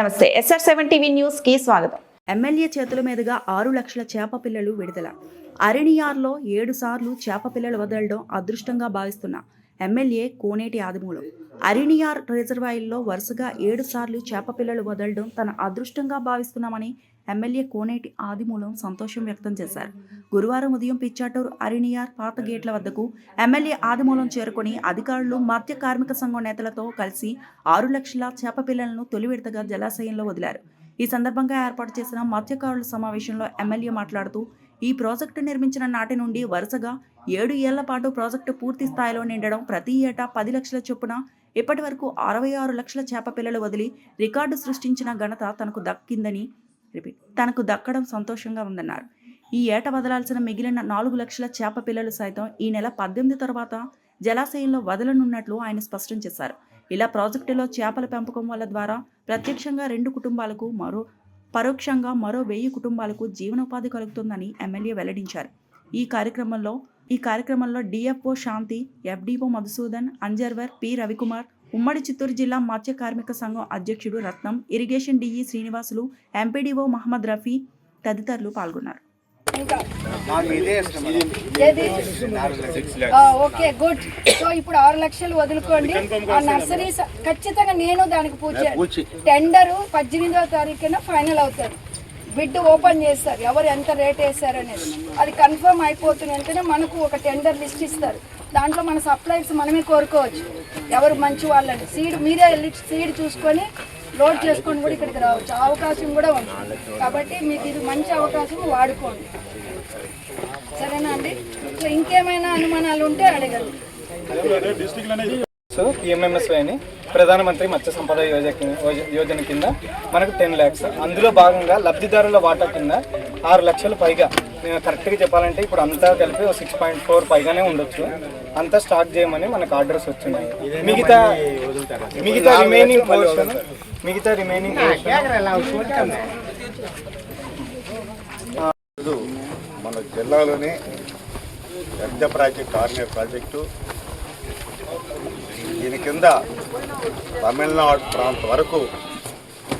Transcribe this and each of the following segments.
నమస్తే SR seven TV న్యూస్కి స్వాగతం. ఎమ్మెల్యే చేతుల మీదుగా ఆరు లక్షల చేప పిల్లలు విడుదల. అరణియార్లో ఏడు సార్లు చేప పిల్లలు వదలడం అదృష్టంగా భావిస్తున్న ఎమ్మెల్యే కోనేటి ఆదిమూలం. అరినియార్ రిజర్వాయర్లో వరుసగా ఏడు సార్లు చేప పిల్లలు వదలడం తన అదృష్టంగా భావిస్తున్నామని ఎమ్మెల్యే కోనేటి ఆదిమూలం సంతోషం వ్యక్తం చేశారు. గురువారం ఉదయం పిచ్చాటూరు అరినియార్ పాత గేట్ల వద్దకు ఎమ్మెల్యే ఆదిమూలం చేరుకొని అధికారులు మత్స్య కార్మిక సంఘం నేతలతో కలిసి ఆరు లక్షల చేప పిల్లలను తొలి విడతగా జలాశయంలో వదిలారు. ఈ సందర్భంగా ఏర్పాటు చేసిన మత్స్యకారుల సమావేశంలో ఎమ్మెల్యే మాట్లాడుతూ ఈ ప్రాజెక్టు నిర్మించిన నాటి నుండి వరుసగా ఏడు ఏళ్ళ పాటు ప్రాజెక్టు పూర్తి స్థాయిలో నిండడం ప్రతి ఏటా పది లక్షల చొప్పున ఇప్పటి వరకు అరవై ఆరు లక్షల చేప పిల్లలు వదిలి రికార్డు సృష్టించిన ఘనత తనకు దక్కిందని రిపీట్. తనకు దక్కడం సంతోషంగా ఉందన్నారు. ఈ ఏట వదలాల్సిన మిగిలిన నాలుగు లక్షల చేప పిల్లలు సైతం ఈ నెల పద్దెనిమిది తర్వాత జలాశయంలో వదలనున్నట్లు ఆయన స్పష్టం చేశారు. ఇలా ప్రాజెక్టులో చేపల పెంపకం వల్ల ద్వారా ప్రత్యక్షంగా రెండు కుటుంబాలకు మరో పరోక్షంగా మరో వెయ్యి కుటుంబాలకు జీవనోపాధి కలుగుతుందని ఎమ్మెల్యే వెల్లడించారు. ఈ కార్యక్రమంలో ఈ కార్యక్రమంలో డిఎఫ్ఓ శాంతి ఎఫ్డిఓ మధుసూదన్ అంజర్వర్ పి రవికుమార్ ఉమ్మడి చిత్తూరు జిల్లా మత్స్య కార్మిక సంఘం అధ్యక్షుడు Ratnam irrigation DE Srinivasulu MPDO Mohammed Rafi తదితరులు పాల్గొన్నారు. Okay good. సో ఇప్పుడు ఆరు లక్షలు వదులుకోండి. ఆ నర్సరీస్ ఖచ్చితంగా నేను దానికి పూజ టెండర్ పద్దెనిమిదవ తారీఖున ఫైనల్ అవుతుంది. బిడ్ ఓపెన్ చేస్తారు. ఎవరు ఎంత రేట్ వేస్తారు అనేది అది కన్ఫర్మ్ అయిపోతున్న వెంటనే మనకు ఒక టెండర్ లిస్ట్ ఇస్తారు. దాంట్లో మన సప్లైస్ మనమే కోరుకోవచ్చు. ఎవరు మంచి వాళ్ళని. సీడ్ మీరే వెళ్ళి సీడ్ చూసుకొని లోడ్ చేసుకొని కూడా ఇక్కడికి రావచ్చు. అవకాశం కూడా ఉంది. కాబట్టి మీకు ఇది మంచి అవకాశం వాడుకోండి. సరేనా అండి? సో ఇంకేమైనా అనుమానాలు ఉంటే అడగండి. సో పిఎంఎంఎస్వై అని ప్రధానమంత్రి మత్స్య సంపద యోజన యోజన కింద మనకు టెన్ ల్యాక్స్. అందులో భాగంగా లబ్ధిదారుల వాటా కింద ఆరు లక్షలు పైగా కరెక్ట్గా చెప్పాలంటే ఇప్పుడు అంతా కలిపి సిక్స్ పాయింట్ ఫోర్ పైగానే ఉండొచ్చు. అంతా స్టార్ట్ చేయమని మనకు ఆర్డర్స్ వచ్చినాయి. మిగతా మిగతా రిమైనింగ్ పోర్షన్ మిగతా రిమైనింగ్ మన జిల్లాలోనే పెద్ద ప్రాజెక్ట్ ఆర్మీర్ ప్రాజెక్టు. దీని కింద తమిళనాడు ప్రాంతం వరకు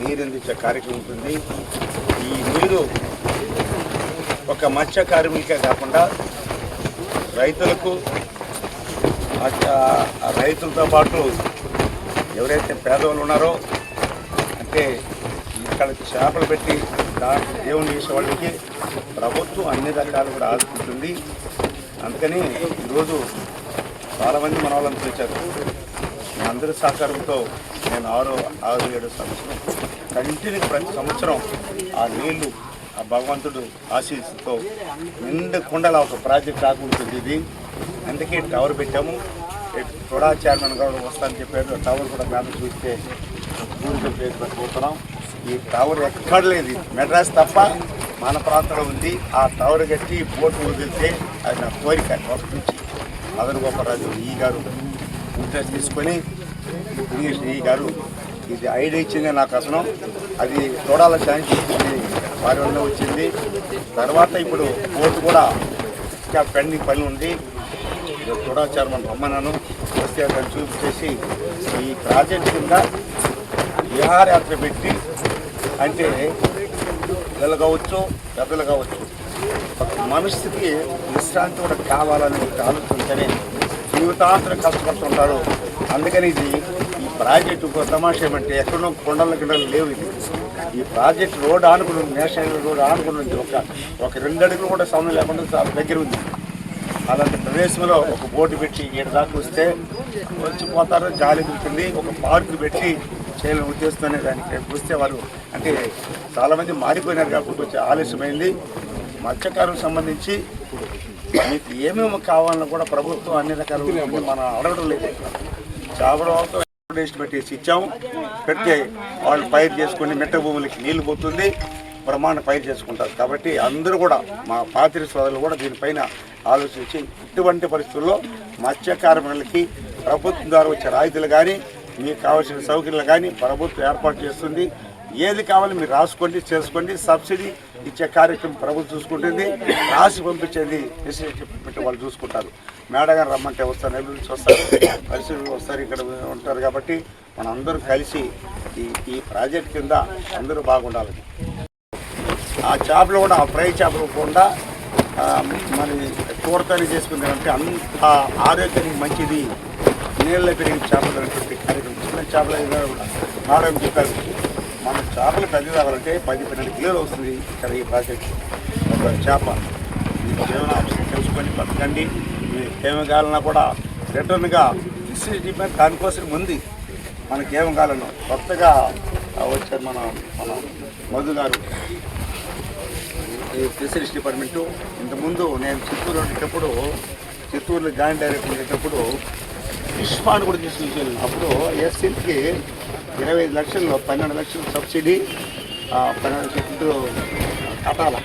నీరందించే కార్యక్రమం ఉంటుంది. ఈ నీరు ఒక మత్స్య కార్మికే కాకుండా రైతులకు రైతులతో పాటు ఎవరైతే పేదవాళ్ళు ఉన్నారో అంటే ఇక్కడ చేపలు పెట్టి దాంట్లో దేవుని చేసే వాళ్ళకి ప్రభుత్వం అన్ని రకాలు కూడా ఆదుకుంటుంది. అందుకని ఈరోజు చాలామంది మన వాళ్ళని పిలిచారు. అందరి సహకారంతో నేను ఆరు ఆరు ఏడు సంవత్సరం కంటిన్యూ ప్రతి సంవత్సరం ఆ నీళ్ళు ఆ భగవంతుడు ఆశీస్సుతో నిండు కుండల ఒక ప్రాజెక్ట్ ఆకుంటుంది ఇది. అందుకే టవర్ పెట్టాము. కూడా చైర్మన్ గారు వస్తానని చెప్పారు. టవర్ కూడా మేము చూస్తే ఊరికి పేరు పెట్టబోతున్నాం. ఈ టవర్ ఎక్కడ లేదు. మెడ్రాస్ తప్ప మన ప్రాంతంలో ఉంది. ఆ టవర్ కట్టి బోటు వదిలితే అది నా కోరిక. ఫస్ట్ నుంచి మదన్ గోపాలరాజు ఈ గారు ఇంట్రెస్ట్ తీసుకొని ఇంగ్లీష్ ఈ గారు ఇది ఐడియా ఇచ్చింది నాకు అసలు. అది చూడాల ఛాన్స్ ఇచ్చింది వచ్చింది. తర్వాత ఇప్పుడు కోర్టు కూడా ఇంకా పెండింగ్ పని ఉంది. చూడా చైర్మన్ రమ్మన్నాను. వస్తే దాన్ని చూపించేసి ఈ ప్రాజెక్ట్ కింద విహారయాత్ర పెట్టి అంటే పిల్లలు కావచ్చు పెద్దలు కావచ్చు ఒక మనిషికి విశ్రాంతి కూడా కావాలని ఒక ఆలోచనతోనే జీవితాంతరం కష్టపడుతుంటారు. అందుకని ఇది ప్రాజెక్టు ఒక తమాషా ఏమంటే ఎక్కడో కొండల గిడలు లేవు ఇది. ఈ ప్రాజెక్ట్ రోడ్ ఆనుకుని నేషనల్ రోడ్ ఆనుకుని ఉంది. ఒక ఒక రెండు అడుగులు కూడా సమయం లేకుండా చాలా దగ్గర ఉంది. అలాంటి ప్రదేశంలో ఒక బోటు పెట్టి ఈడ దాకా వస్తే వచ్చిపోతారు జాలి ఉంటుంది. ఒక పార్కు పెట్టి చేయాలని ఉద్దేశంతోనే దానికి వస్తే వారు అంటే చాలామంది మారిపోయినారు కాబట్టి వచ్చే ఆలస్యమైంది మత్స్యకారులకు సంబంధించి మీకు ఏమేమి కావాలన్నా కూడా ప్రభుత్వం అన్ని రకాల మనం అడగడం లేదు. చేపడం టేస్ట్ పెట్టేసి ఇచ్చాము. పెడితే వాళ్ళు పైరు చేసుకుని మెట్ట భూములకి నీళ్ళు పోతుంది బ్రహ్మాండ పైరు చేసుకుంటారు. కాబట్టి అందరూ కూడా మా పాత్రి సోదరులు కూడా దీనిపైన ఆలోచించి ఇటువంటి పరిస్థితుల్లో మత్స్య కార్మికులకి ప్రభుత్వం ద్వారా వచ్చే రాయితీలు కానీ మీకు కావాల్సిన సౌకర్యాలు కానీ ప్రభుత్వం ఏర్పాటు చేస్తుంది. ఏది కావాలో మీరు రాసుకోండి చేసుకోండి. సబ్సిడీ ఇచ్చే కార్యక్రమం ప్రభుత్వం చూసుకుంటుంది రాసి పంపించేది ఫెసిలిటీ పెట్టి వాళ్ళు చూసుకుంటారు. మేడగా రమ్మంటే వస్తారు నెల్లూరు నుంచి వస్తారు పరిస్థితులు వస్తారు ఇక్కడ ఉంటారు కాబట్టి మనందరూ అందరూ కలిసి ఈ ఈ ప్రాజెక్ట్ కింద అందరూ బాగుండాలి. ఆ చేపలు కూడా ఆ ఫ్రై చేపలు కూడా మరి కూరతని చేసుకుందామంటే అంత ఆరోగ్యానికి మంచిది. నీళ్ళలో పెరిగిన చేపలు అనేటువంటి కార్యక్రమం చిన్న చేపలు అయినా కూడా మేడం చెప్పారు. మన చేపలు పెద్ద కావాలంటే పది పన్నెండు కిలోలు వస్తుంది ఇక్కడ ఈ ప్రాజెక్ట్. ఒక చేప. మీ జీవనాంశం తెలుసుకొని బతకండి. ఏమి కావాలన్నా కూడా రిటర్న్గా ఫిషరీస్ డిపార్ట్మెంట్ దానికోసం ఉంది మనకి ఏమి కావాలన్నా కొత్తగా వచ్చారు మన మన మధు గారు. ఈ ఫిషరీస్ డిపార్ట్మెంటు. ఇంతకుముందు నేను చిత్తూరు ఉండేటప్పుడు చిత్తూరులో జాయింట్ డైరెక్టర్ ఉండేటప్పుడు ఫిష్ ఫాండ్ కూడా తీసుకొచ్చాను అప్పుడు ఎస్సీకి ఇరవై ఐదు లక్షల్లో పన్నెండు లక్షలు సబ్సిడీ పన్నెండు లక్షలు కట్టాల?